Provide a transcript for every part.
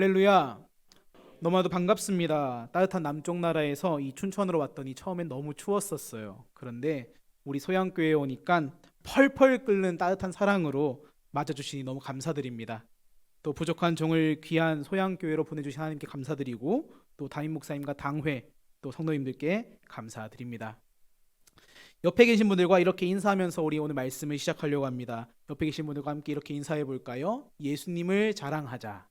할렐루야. 너무나도 반갑습니다. 따뜻한 남쪽 나라에서 이 춘천으로 왔더니 처음엔 너무 추웠었어요. 그런데 우리 소양교회에 오니까 펄펄 끓는 따뜻한 사랑으로 맞아주시니 너무 감사드립니다. 또 부족한 종을 귀한 소양교회로 보내주신 하나님께 감사드리고 또 담임 목사님과 당회 또 성도님들께 감사드립니다. 옆에 계신 분들과 이렇게 인사하면서 우리 오늘 말씀을 시작하려고 합니다. 옆에 계신 분들과 함께 이렇게 인사해 볼까요? 예수님을 자랑하자.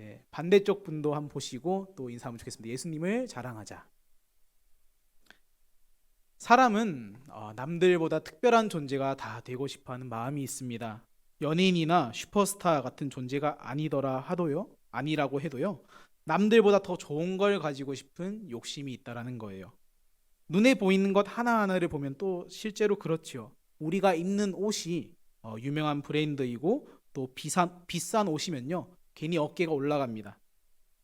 네, 반대쪽 분도 한번 보시고 또 인사하면 좋겠습니다. 예수님을 자랑하자. 사람은 어, 남들보다 특별한 존재가 다 되고 싶어하는 마음이 있습니다. 연예인이나 슈퍼스타 같은 존재가 아니더라 하도요, 아니라고 해도요, 남들보다 더 좋은 걸 가지고 싶은 욕심이 있다라는 거예요. 눈에 보이는 것 하나하나를 보면 또 실제로 그렇지요. 우리가 입는 옷이 어, 유명한 브랜드이고 또 비싼 비싼 옷이면요. 괜히 어깨가 올라갑니다.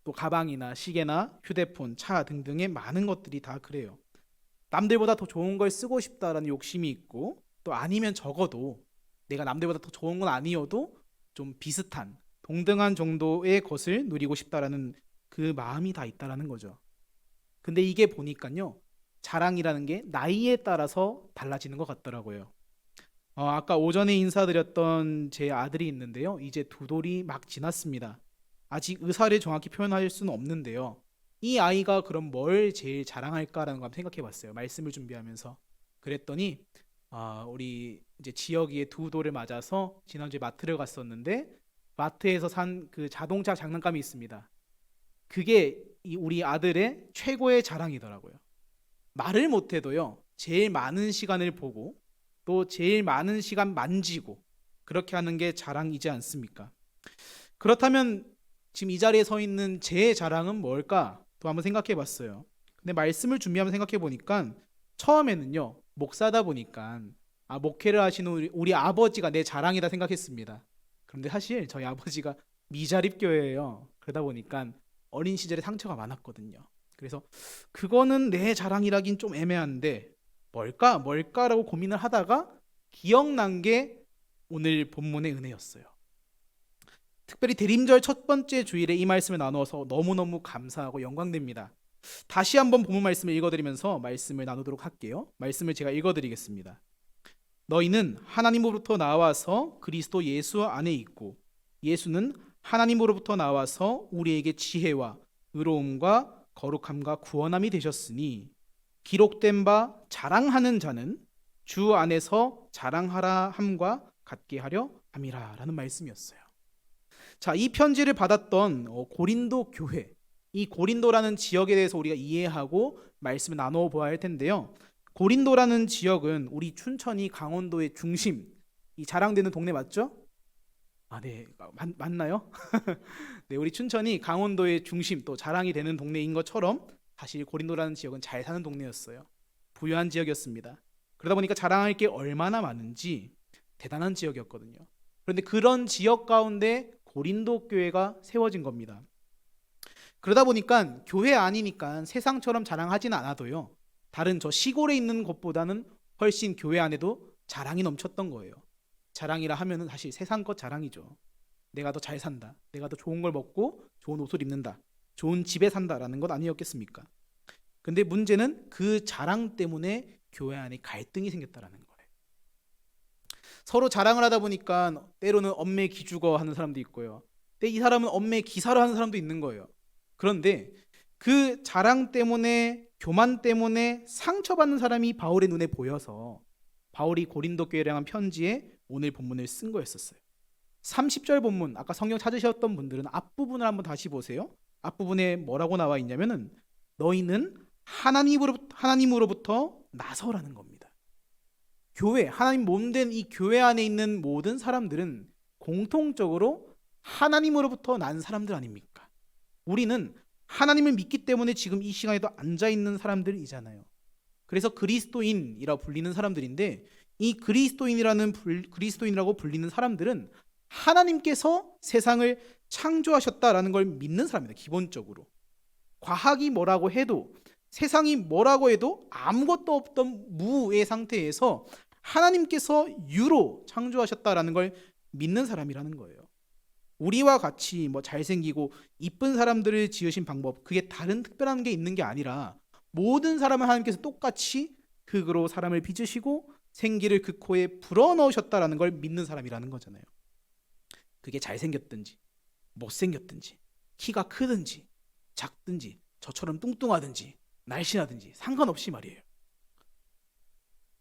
또 가방이나 시계나 휴대폰, 차 등등의 많은 것들이 다 그래요. 남들보다 더 좋은 걸 쓰고 싶다라는 욕심이 있고 또 아니면 적어도 내가 남들보다 더 좋은 건 아니어도 좀 비슷한 동등한 정도의 것을 누리고 싶다라는 그 마음이 다 있다라는 거죠. 근데 이게 보니까요. 자랑이라는 게 나이에 따라서 달라지는 것 같더라고요. 어, 아까 오전에 인사드렸던 제 아들이 있는데요. 이제 두 돌이 막 지났습니다. 아직 의사를 정확히 표현할 수는 없는데요. 이 아이가 그럼 뭘 제일 자랑할까라는 거 한번 생각해 봤어요. 말씀을 준비하면서. 그랬더니 아, 우리 이제 지역에 두 돌을 맞아서 지난주에 마트를 갔었는데 마트에서 산 그 자동차 장난감이 있습니다. 그게 이 우리 아들의 최고의 자랑이더라고요. 말을 못해도요, 제일 많은 시간을 보고 또 제일 많은 시간 만지고 그렇게 하는 게 자랑이지 않습니까? 그렇다면 지금 이 자리에 서 있는 제 자랑은 뭘까? 또 한번 생각해 봤어요. 근데 말씀을 준비하면 생각해 보니까 처음에는요, 목사다 보니까 아, 목회를 하시는 우리, 우리 아버지가 내 자랑이다 생각했습니다. 그런데 사실 저희 아버지가 미자립 교회예요. 그러다 보니까 어린 시절에 상처가 많았거든요. 그래서 그거는 내 자랑이라긴 좀 애매한데 뭘까 뭘까라고 고민을 하다가 기억난 게 오늘 본문의 은혜였어요. 특별히 대림절 첫 번째 주일에 이 말씀을 나누어서 너무너무 감사하고 영광됩니다. 다시 한번 본문 말씀을 읽어드리면서 말씀을 나누도록 할게요. 말씀을 제가 읽어드리겠습니다. 너희는 하나님으로부터 나와서 그리스도 예수 안에 있고 예수는 하나님으로부터 나와서 우리에게 지혜와 의로움과 거룩함과 구원함이 되셨으니 기록된 바 자랑하는 자는 주 안에서 자랑하라 함과 같게 하려 함이라라는 말씀이었어요. 자, 이 편지를 받았던 어, 고린도 교회, 이 고린도라는 지역에 대해서 우리가 이해하고 말씀을 나누어 보아야 할 텐데요. 고린도라는 지역은 우리 춘천이 강원도의 중심, 이 자랑되는 동네 맞죠? 아, 네, 맞, 맞나요? 네, 우리 춘천이 강원도의 중심 또 자랑이 되는 동네인 것처럼 사실 고린도라는 지역은 잘 사는 동네였어요. 부유한 지역이었습니다. 그러다 보니까 자랑할 게 얼마나 많은지 대단한 지역이었거든요. 그런데 그런 지역 가운데 고린도 교회가 세워진 겁니다. 그러다 보니까 교회 아니니까 세상처럼 자랑하지는 않아도요. 다른 저 시골에 있는 곳보다는 훨씬 교회 안에도 자랑이 넘쳤던 거예요. 자랑이라 하면은 사실 세상 것 자랑이죠. 내가 더 잘 산다. 내가 더 좋은 걸 먹고 좋은 옷을 입는다. 좋은 집에 산다라는 것 아니었겠습니까? 근데 문제는 그 자랑 때문에 교회 안에 갈등이 생겼다라는 거예요. 서로 자랑을 하다 보니까 때로는 엄매 기죽어 하는 사람도 있고요. 근데 이 사람은 엄매 기사로 하는 사람도 있는 거예요. 그런데 그 자랑 때문에 교만 때문에 상처받는 사람이 바울의 눈에 보여서 바울이 고린도 교회를 향한 편지에 오늘 본문을 쓴 거였었어요. 30절 본문 아까 성경 찾으셨던 분들은 앞부분을 한번 다시 보세요. 앞부분에 뭐라고 나와 있냐면은 너희는 하나님으로부터, 하나님으로부터 나서라는 겁니다. 교회 하나님 몸된 이 교회 안에 있는 모든 사람들은 공통적으로 하나님으로부터 난 사람들 아닙니까? 우리는 하나님을 믿기 때문에 지금 이 시간에도 앉아 있는 사람들이잖아요. 그래서 그리스도인이라 불리는 사람들인데 이 그리스도인이라는 불, 그리스도인이라고 불리는 사람들은 하나님께서 세상을 창조하셨다라는 걸 믿는 사람입니다. 기본적으로. 과학이 뭐라고 해도 세상이 뭐라고 해도 아무것도 없던 무의 상태에서 하나님께서 유로 창조하셨다라는 걸 믿는 사람이라는 거예요. 우리와 같이 뭐 잘생기고 이쁜 사람들을 지으신 방법 그게 다른 특별한 게 있는 게 아니라 모든 사람을 하나님께서 똑같이 흙으로 사람을 빚으시고 생기를 그 코에 불어넣으셨다라는 걸 믿는 사람이라는 거잖아요. 그게 잘생겼든지 못생겼든지 키가 크든지 작든지 저처럼 뚱뚱하든지 날씬하든지 상관없이 말이에요.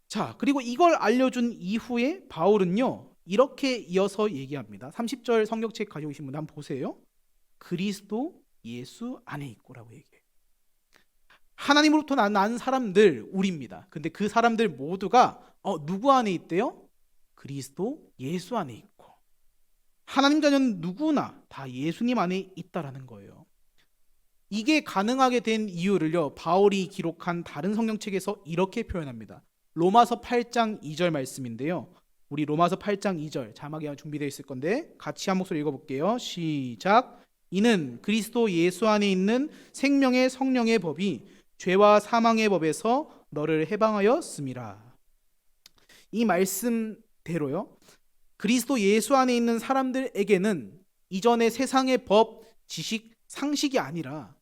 자, 그리고 이걸 알려준 이후에 바울은요 이렇게 이어서 얘기합니다. 30절 성경책 계신 분 한번 보세요. 그리스도 예수 안에 있고라고 얘기해요. 하나님으로부터 난, 난 사람들 우리입니다. 근데 그 사람들 모두가 어, 누구 안에 있대요? 그리스도 예수 안에 있고 하나님 자녀는 누구나 다 예수님 안에 있다라는 거예요. 이게 가능하게 된 이유를요. 바울이 기록한 다른 성경책에서 이렇게 표현합니다. 로마서 8장 2절 말씀인데요. 우리 로마서 8장 2절 자막이 준비되어 있을 건데 같이 한 목소리 읽어볼게요. 시작. 이는 그리스도 예수 안에 있는 생명의 성령의 법이 죄와 사망의 법에서 너를 해방하였음이라. 이 말씀대로요. 그리스도 예수 안에 있는 사람들에게는 이전의 세상의 법, 지식, 상식이 아니라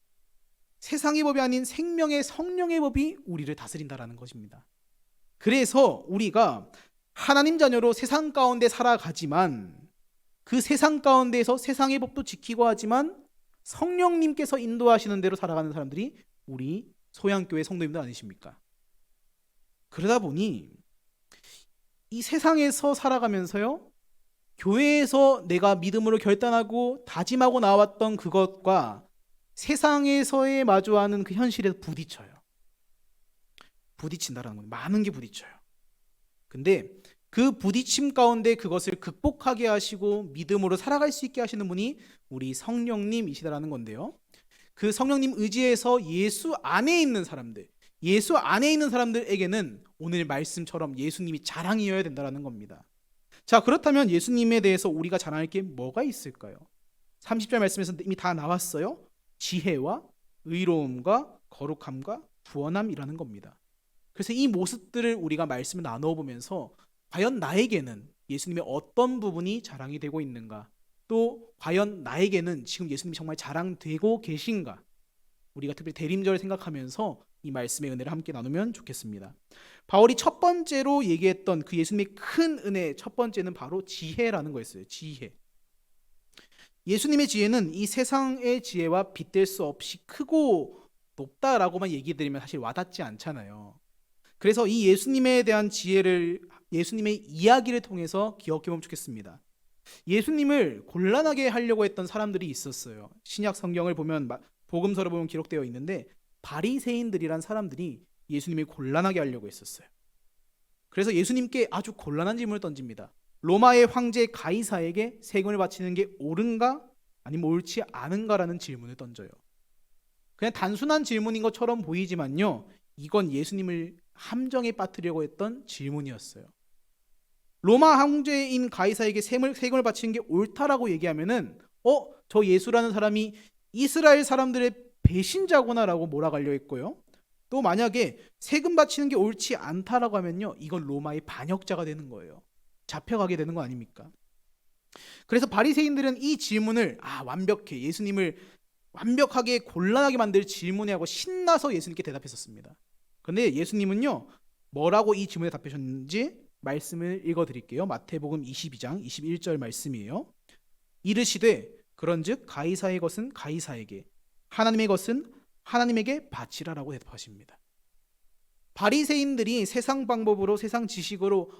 세상의 법이 아닌 생명의 성령의 법이 우리를 다스린다라는 것입니다. 그래서 우리가 하나님 자녀로 세상 가운데 살아가지만 그 세상 가운데에서 세상의 법도 지키고 하지만 성령님께서 인도하시는 대로 살아가는 사람들이 우리 소양교회 성도님들 아니십니까? 그러다 보니 이 세상에서 살아가면서요 교회에서 내가 믿음으로 결단하고 다짐하고 나왔던 그것과 세상에서의 마주하는 그 현실에 부딪혀요. 부딪힌다라는 건 많은 게 부딪혀요. 근데 그 부딪힘 가운데 그것을 극복하게 하시고 믿음으로 살아갈 수 있게 하시는 분이 우리 성령님이시다라는 건데요. 그 성령님 의지에서 예수 안에 있는 사람들, 예수 안에 있는 사람들에게는 오늘 말씀처럼 예수님이 자랑이어야 된다라는 겁니다. 자, 그렇다면 예수님에 대해서 우리가 자랑할 게 뭐가 있을까요? 30절 말씀에서 이미 다 나왔어요. 지혜와 의로움과 거룩함과 구원함이라는 겁니다. 그래서 이 모습들을 우리가 말씀을 나누어 보면서 과연 나에게는 예수님의 어떤 부분이 자랑이 되고 있는가? 또 과연 나에게는 지금 예수님이 정말 자랑되고 계신가? 우리가 특별히 대림절을 생각하면서 이 말씀의 은혜를 함께 나누면 좋겠습니다. 바울이 첫 번째로 얘기했던 그 예수님의 큰 은혜 첫 번째는 바로 지혜라는 거였어요. 지혜. 예수님의 지혜는 이 세상의 지혜와 빗댈 수 없이 크고 높다라고만 얘기 드리면 사실 와닿지 않잖아요. 그래서 이 예수님에 대한 지혜를 예수님의 이야기를 통해서 기억해 보면 좋겠습니다. 예수님을 곤란하게 하려고 했던 사람들이 있었어요. 신약 성경을 보면 복음서를 보면 기록되어 있는데 바리새인들이란 사람들이 예수님을 곤란하게 하려고 했었어요. 그래서 예수님께 아주 곤란한 질문을 던집니다. 로마의 황제 가이사에게 세금을 바치는 게 옳은가 아니면 옳지 않은가라는 질문을 던져요. 그냥 단순한 질문인 것처럼 보이지만요. 이건 예수님을 함정에 빠뜨리려고 했던 질문이었어요. 로마 황제인 가이사에게 세금을, 세금을 바치는 게 옳다라고 얘기하면은 어, 저 예수라는 사람이 이스라엘 사람들의 배신자구나라고 몰아가려 했고요. 또 만약에 세금 바치는 게 옳지 않다라고 하면요. 이건 로마의 반역자가 되는 거예요. 잡혀가게 되는 거 아닙니까? 그래서 바리새인들은 이 질문을 아, 완벽해. 예수님을 완벽하게 곤란하게 만들 질문에 하고 신나서 예수님께 대답했었습니다. 근데 예수님은요. 뭐라고 이 질문에 답하셨는지 말씀을 읽어 드릴게요. 마태복음 22장 21절 말씀이에요. 이르시되 그런즉 가이사의 것은 가이사에게 하나님의 것은 하나님에게 바치라라고 대답하십니다. 바리새인들이 세상 방법으로 세상 지식으로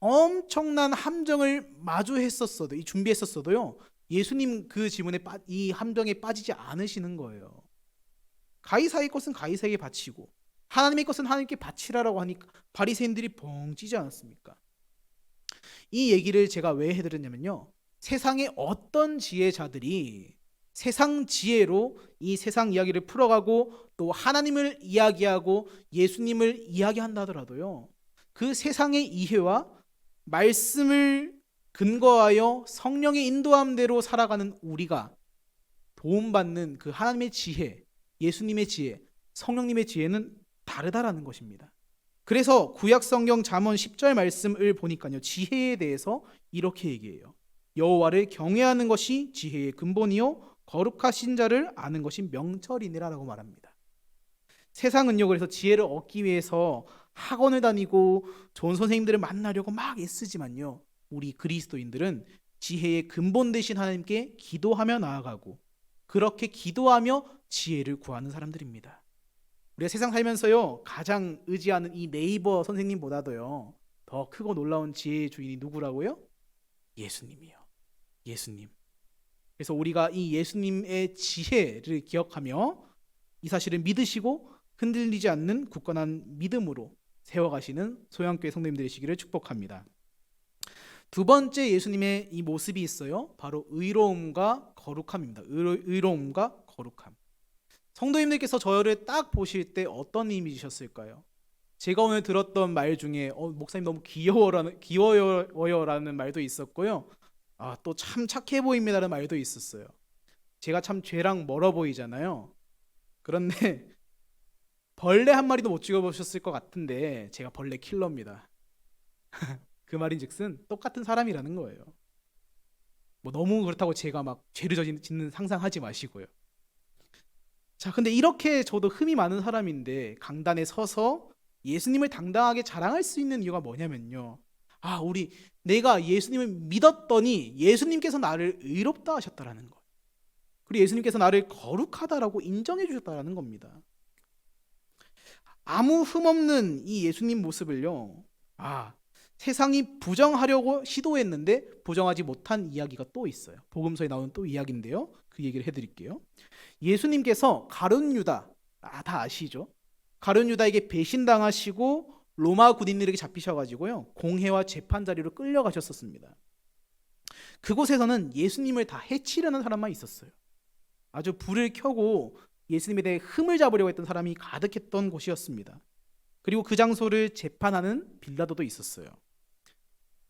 엄청난 함정을 마주했었어도 이 준비했었어도요. 예수님 그 질문에 빠, 이 함정에 빠지지 않으시는 거예요. 가이사의 것은 가이사에게 바치고 하나님의 것은 하나님께 바치라라고 하니까 바리새인들이 벙 찌지 않았습니까? 이 얘기를 제가 왜 해드렸냐면요. 세상의 어떤 지혜자들이 세상 지혜로 이 세상 이야기를 풀어가고 또 하나님을 이야기하고 예수님을 이야기한다 하더라도요. 그 세상의 이해와 말씀을 근거하여 성령의 인도함대로 살아가는 우리가 도움받는 그 하나님의 지혜, 예수님의 지혜, 성령님의 지혜는 다르다라는 것입니다. 그래서 구약 성경 잠언 10절 말씀을 보니까요. 지혜에 대해서 이렇게 얘기해요. 여호와를 경외하는 것이 지혜의 근본이요 거룩하신 자를 아는 것이 명철이니라라고 말합니다. 세상은요 그래서 지혜를 얻기 위해서 학원을 다니고 좋은 선생님들을 만나려고 막 애쓰지만요 우리 그리스도인들은 지혜의 근본 되신 하나님께 기도하며 나아가고 그렇게 기도하며 지혜를 구하는 사람들입니다. 우리가 세상 살면서요 가장 의지하는 이 네이버 선생님보다도요 더 크고 놀라운 지혜의 주인이 누구라고요? 예수님이요. 예수님. 그래서 우리가 이 예수님의 지혜를 기억하며 이 사실을 믿으시고 흔들리지 않는 굳건한 믿음으로 세워가시는 소양교회 성도님들 되시기를 축복합니다. 두 번째 예수님의 이 모습이 있어요. 바로 의로움과 거룩함입니다. 의로, 의로움과 거룩함. 성도님들께서 저를 딱 보실 때 어떤 이미지셨을까요? 제가 오늘 들었던 말 중에 어, 목사님 너무 귀여워라는 귀여워요라는 말도 있었고요. 아, 또 참 착해 보입니다라는 말도 있었어요. 제가 참 죄랑 멀어 보이잖아요. 그런데 벌레 한 마리도 못 찍어보셨을 것 같은데 제가 벌레 킬러입니다. 그 말인즉슨 똑같은 사람이라는 거예요. 뭐 너무 그렇다고 제가 막 죄를 저지는 상상하지 마시고요. 자, 근데 이렇게 저도 흠이 많은 사람인데 강단에 서서 예수님을 당당하게 자랑할 수 있는 이유가 뭐냐면요. 아, 우리 내가 예수님을 믿었더니 예수님께서 나를 의롭다 하셨다라는 거. 그리고 예수님께서 나를 거룩하다라고 인정해 주셨다라는 겁니다. 아무 흠 없는 이 예수님 모습을요. 아, 세상이 부정하려고 시도했는데 부정하지 못한 이야기가 또 있어요. 복음서에 나오는 또 이야기인데요. 그 얘기를 해드릴게요. 예수님께서 가룟 유다, 아, 다 아시죠? 가룟 유다에게 배신당하시고 로마 군인들에게 잡히셔가지고요 공회와 재판 자리로 끌려가셨었습니다. 그곳에서는 예수님을 다 해치려는 사람만 있었어요. 아주 불을 켜고 예수님에 대해 흠을 잡으려고 했던 사람이 가득했던 곳이었습니다. 그리고 그 장소를 재판하는 빌라도도 있었어요.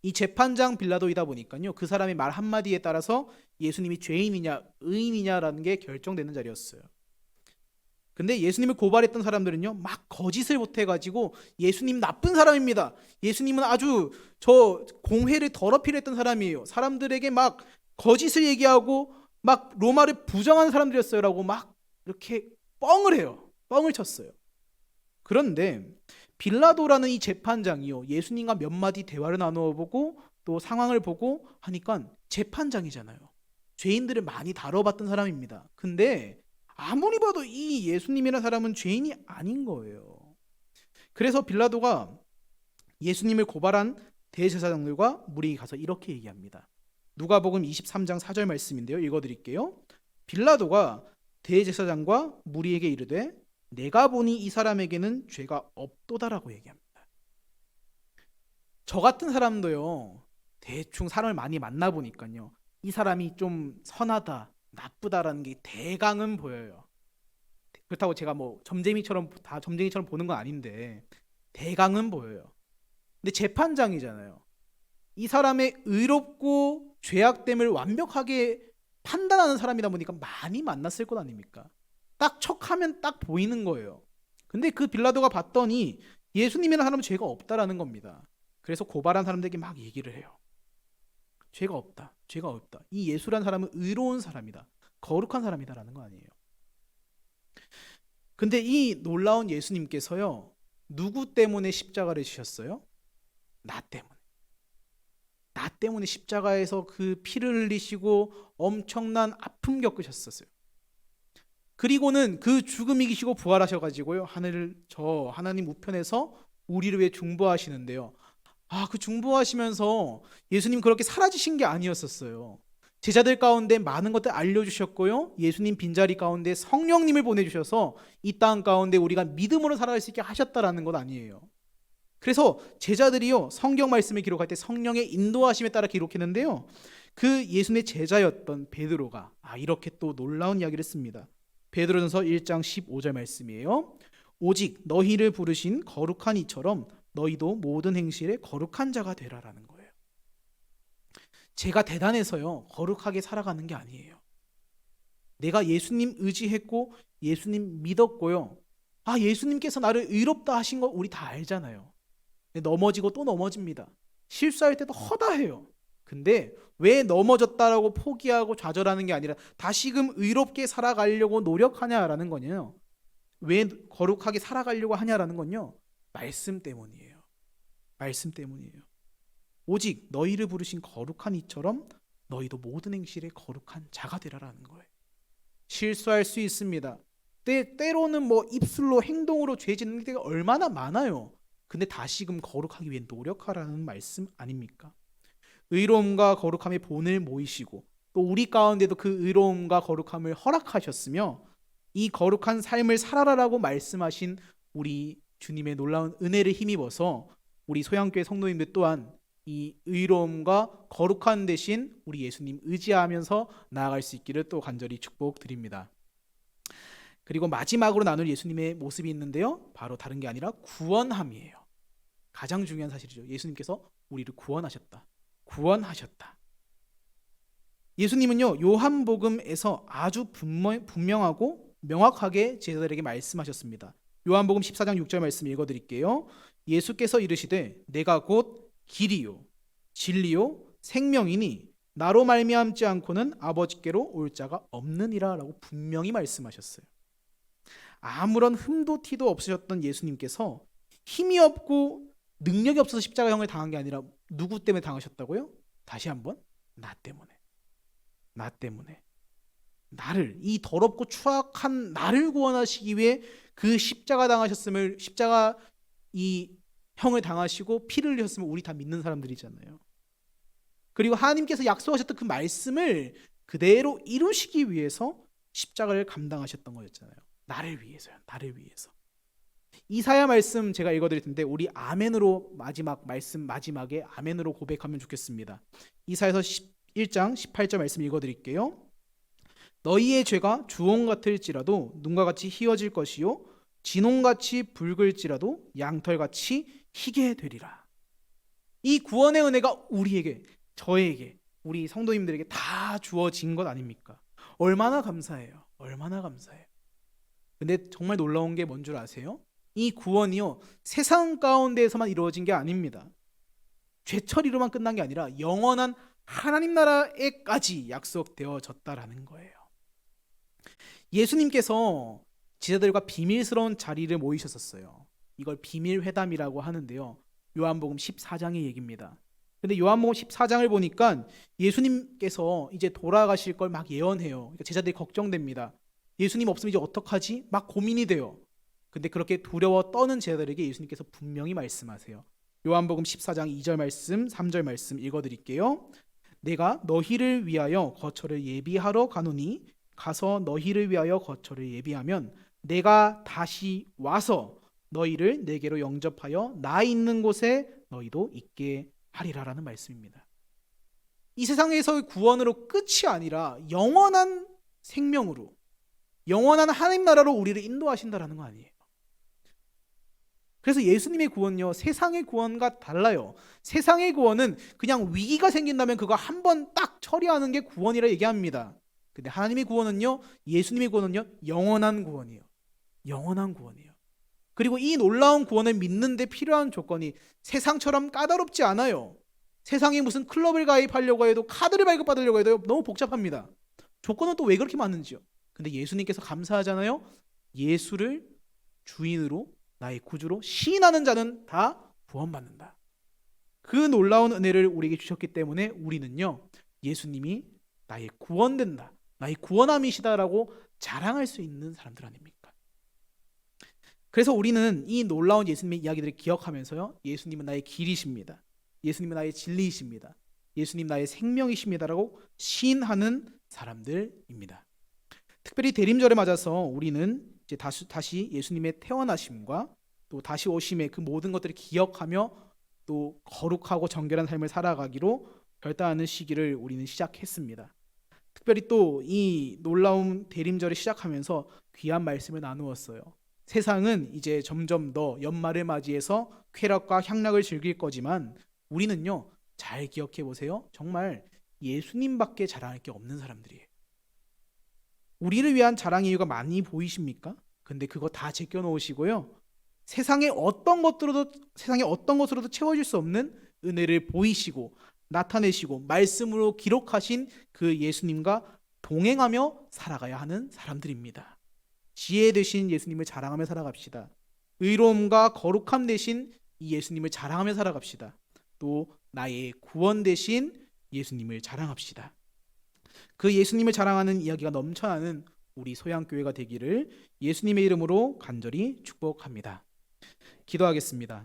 이 재판장 빌라도이다 보니까요. 그 사람의 말 한마디에 따라서 예수님이 죄인이냐 의인이냐라는 게 결정되는 자리였어요. 근데 예수님을 고발했던 사람들은요, 막 거짓을 못해가지고 예수님 나쁜 사람입니다. 예수님은 아주 저 공회를 더럽히려 했던 사람이에요. 사람들에게 막 거짓을 얘기하고 막 로마를 부정하는 사람들이었어요라고 막 이렇게 뻥을 해요. 뻥을 쳤어요. 그런데 빌라도라는 이 재판장이요, 예수님과 몇 마디 대화를 나누어 보고 또 상황을 보고 하니까 재판장이잖아요. 죄인들을 많이 다뤄봤던 사람입니다. 근데 아무리 봐도 이 예수님이라는 사람은 죄인이 아닌 거예요. 그래서 빌라도가 예수님을 고발한 대제사장들과 무리에 가서 이렇게 얘기합니다. 누가복음 23장 4절 말씀인데요. 읽어 드릴게요. 빌라도가 대제사장과 무리에게 이르되 내가 보니 이 사람에게는 죄가 없도다라고 얘기합니다. 저 같은 사람도요. 대충 사람을 많이 만나 보니까요. 이 사람이 좀 선하다, 나쁘다라는 게 대강은 보여요. 그렇다고 제가 뭐 점쟁이처럼 다 점쟁이처럼 보는 건 아닌데 대강은 보여요. 근데 재판장이잖아요. 이 사람의 의롭고 죄악됨을 완벽하게 판단하는 사람이다 보니까 많이 만났을 것 아닙니까? 딱 척하면 딱 보이는 거예요. 근데 그 빌라도가 봤더니 예수님이라는 사람은 죄가 없다라는 겁니다. 그래서 고발한 사람들에게 막 얘기를 해요. 죄가 없다. 죄가 없다. 이 예수란 사람은 의로운 사람이다. 거룩한 사람이다라는 거 아니에요. 근데 이 놀라운 예수님께서요. 누구 때문에 십자가를 지셨어요? 나 때문에. 나 때문에 십자가에서 그 피를 흘리시고 엄청난 아픔 겪으셨었어요. 그리고는 그 죽음 이기시고 부활하셔가지고요 하늘 저 하나님 우편에서 우리를 위해 중보하시는데요. 아, 그 중보하시면서 예수님 그렇게 사라지신 게 아니었었어요. 제자들 가운데 많은 것들 알려주셨고요. 예수님 빈자리 가운데 성령님을 보내주셔서 이 땅 가운데 우리가 믿음으로 살아갈 수 있게 하셨다라는 것 아니에요. 그래서 제자들이요 성경 말씀을 기록할 때 성령의 인도하심에 따라 기록했는데요. 그 예수님의 제자였던 베드로가 아 이렇게 또 놀라운 이야기를 씁니다. 베드로전서 1장 15절 말씀이에요. 오직 너희를 부르신 거룩한 이처럼 너희도 모든 행실에 거룩한 자가 되라라는 거예요. 제가 대단해서요 거룩하게 살아가는 게 아니에요. 내가 예수님 의지했고 예수님 믿었고요. 아 예수님께서 나를 의롭다 하신 거 우리 다 알잖아요. 넘어지고 또 넘어집니다. 실수할 때도 허다해요. 근데 왜 넘어졌다라고 포기하고 좌절하는 게 아니라 다시금 의롭게 살아가려고 노력하냐라는 거냐? 왜 거룩하게 살아가려고 하냐라는 건요. 말씀 때문이에요. 말씀 때문이에요. 오직 너희를 부르신 거룩한 이처럼 너희도 모든 행실에 거룩한 자가 되라라는 거예요. 실수할 수 있습니다. 때, 때로는 뭐 입술로 행동으로 죄 짓는 때가 얼마나 많아요. 근데 다시금 거룩하기 위해 노력하라는 말씀 아닙니까? 의로움과 거룩함의 본을 모이시고 또 우리 가운데도 그 의로움과 거룩함을 허락하셨으며 이 거룩한 삶을 살아라라고 말씀하신 우리 주님의 놀라운 은혜를 힘입어서 우리 소양교회 성도님들 또한 이 의로움과 거룩한 대신 우리 예수님 의지하면서 나아갈 수 있기를 또 간절히 축복드립니다. 그리고 마지막으로 나눌 예수님의 모습이 있는데요. 바로 다른 게 아니라 구원함이에요. 가장 중요한 사실이죠. 예수님께서 우리를 구원하셨다. 구원하셨다. 예수님은요. 요한복음에서 아주 분명, 분명하고 명확하게 제자들에게 말씀하셨습니다. 요한복음 14장 6절 말씀 읽어 드릴게요. 예수께서 이르시되 내가 곧 길이요 진리요 생명이니 나로 말미암지 않고는 아버지께로 올 자가 없느니라라고 분명히 말씀하셨어요. 아무런 흠도 티도 없으셨던 예수님께서 힘이 없고 능력이 없어서 십자가형을 당한 게 아니라 누구 때문에 당하셨다고요? 다시 한번 나 때문에 나 때문에 나를 이 더럽고 추악한 나를 구원하시기 위해 그 십자가 당하셨음을 십자가 이 형을 당하시고 피를 흘리셨음을 우리 다 믿는 사람들이잖아요. 그리고 하나님께서 약속하셨던 그 말씀을 그대로 이루시기 위해서 십자가를 감당하셨던 거였잖아요. 나를 위해서요. 나를 위해서. 이사야 말씀 제가 읽어드릴 텐데 우리 아멘으로 마지막 말씀 마지막에 아멘으로 고백하면 좋겠습니다. 이사에서 11장 18절 말씀 읽어드릴게요. 너희의 죄가 주홍 같을지라도 눈과 같이 희어질 것이요 진홍같이 붉을지라도 양털같이 희게 되리라. 이 구원의 은혜가 우리에게 저에게 우리 성도님들에게 다 주어진 것 아닙니까? 얼마나 감사해요. 얼마나 감사해요. 근데 정말 놀라운 게 뭔 줄 아세요? 이 구원이요 세상 가운데에서만 이루어진 게 아닙니다. 죄 처리로만 끝난 게 아니라 영원한 하나님 나라에까지 약속되어졌다라는 거예요. 예수님께서 지자들과 비밀스러운 자리를 모이셨었어요. 이걸 비밀 회담이라고 하는데요. 요한복음 14장의 얘기입니다. 근데 요한복음 14장을 보니까 예수님께서 이제 돌아가실 걸 막 예언해요. 그러니까 제자들이 걱정됩니다. 예수님 없으면 이제 어떡하지? 막 고민이 돼요. 근데 그렇게 두려워 떠는 제자들에게 예수님께서 분명히 말씀하세요. 요한복음 14장 2절 말씀, 3절 말씀 읽어 드릴게요. 내가 너희를 위하여 거처를 예비하러 가노니 가서 너희를 위하여 거처를 예비하면 내가 다시 와서 너희를 내게로 영접하여 나 있는 곳에 너희도 있게 하리라라는 말씀입니다. 이 세상에서의 구원으로 끝이 아니라 영원한 생명으로 영원한 하나님 나라로 우리를 인도하신다라는 거 아니에요. 그래서 예수님의 구원요 세상의 구원과 달라요. 세상의 구원은 그냥 위기가 생긴다면 그거 한 번 딱 처리하는 게 구원이라 얘기합니다. 근데 하나님의 구원은요 예수님의 구원은요 영원한 구원이에요. 영원한 구원이에요. 그리고 이 놀라운 구원을 믿는데 필요한 조건이 세상처럼 까다롭지 않아요. 세상에 무슨 클럽을 가입하려고 해도 카드를 발급받으려고 해도 너무 복잡합니다. 조건은 또 왜 그렇게 많은지요? 근데 예수님께서 감사하잖아요. 예수를 주인으로 나의 구주로 시인하는 자는 다 구원받는다. 그 놀라운 은혜를 우리에게 주셨기 때문에 우리는요. 예수님이 나의 구원된다. 나의 구원함이시다라고 자랑할 수 있는 사람들 아닙니까? 그래서 우리는 이 놀라운 예수님의 이야기들을 기억하면서요. 예수님은 나의 길이십니다. 예수님은 나의 진리이십니다. 예수님 나의 생명이십니다라고 시인하는 사람들입니다. 특별히 대림절에 맞아서 우리는 이제 다시, 다시 예수님의 태어나심과 또 다시 오심의 그 모든 것들을 기억하며 또 거룩하고 정결한 삶을 살아가기로 결단하는 시기를 우리는 시작했습니다. 특별히 또 이 놀라운 대림절을 시작하면서 귀한 말씀을 나누었어요. 세상은 이제 점점 더 연말을 맞이해서 쾌락과 향락을 즐길 거지만 우리는요 잘 기억해 보세요. 정말 예수님밖에 자랑할 게 없는 사람들이에요. 우리를 위한 자랑 이유가 많이 보이십니까? 근데 그거 다 제껴 놓으시고요. 세상의 어떤 것으로도 세상의 어떤 것으로도 채워질 수 없는 은혜를 보이시고 나타내시고 말씀으로 기록하신 그 예수님과 동행하며 살아가야 하는 사람들입니다. 지혜 되신 예수님을 자랑하며 살아갑시다. 의로움과 거룩함 되신 이 예수님을 자랑하며 살아갑시다. 또 나의 구원 되신 예수님을 자랑합시다. 그 예수님을 자랑하는 이야기가 넘쳐나는 우리 소양교회가 되기를 예수님의 이름으로 간절히 축복합니다. 기도하겠습니다.